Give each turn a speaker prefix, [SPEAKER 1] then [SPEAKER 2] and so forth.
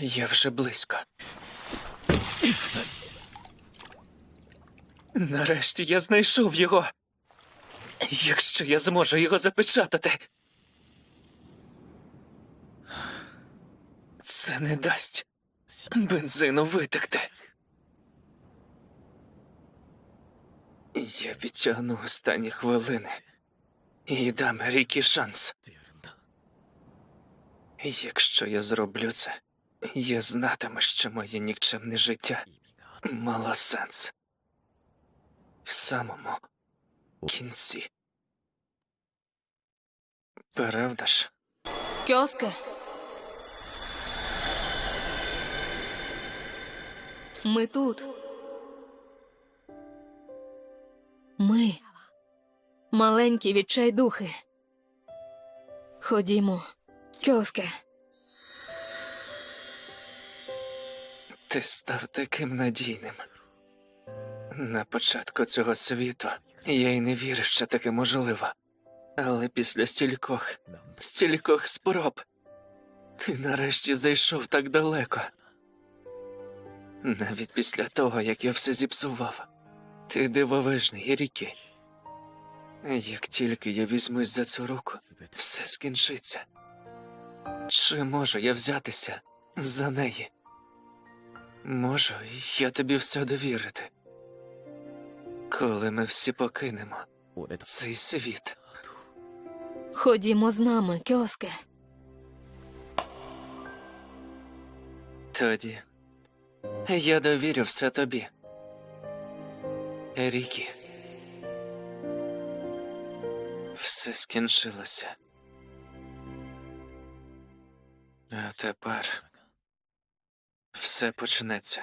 [SPEAKER 1] Я вже близько. Нарешті я знайшов його. Якщо я зможу його запечатати. Це не дасть бензину витекти. Я відтягну останні хвилини і дам Рікі шанс. Якщо я зроблю це, я знатиму, що моє нікчемне життя мало сенс. В самому кінці. Правда ж?
[SPEAKER 2] Кьоске. Ми тут. Ми. Маленькі відчайдухи. Ходімо. Кьоске.
[SPEAKER 1] Ти став таким надійним. На початку цього світу я й не вірив, що таке можливо. Але після стількох, стількох спроб, ти нарешті зайшов так далеко. Навіть після того, як я все зіпсував, ти дивовижний, Рікі. Як тільки я візьмусь за цю руку, все скінчиться. Чи можу я взятися за неї? Можу я тобі все довірити. Коли ми всі покинемо цей світ,
[SPEAKER 2] Ходімо з нами, Кьоске.
[SPEAKER 1] тоді я довірю все тобі. Рікі. Все скінчилося. А тепер все почнеться.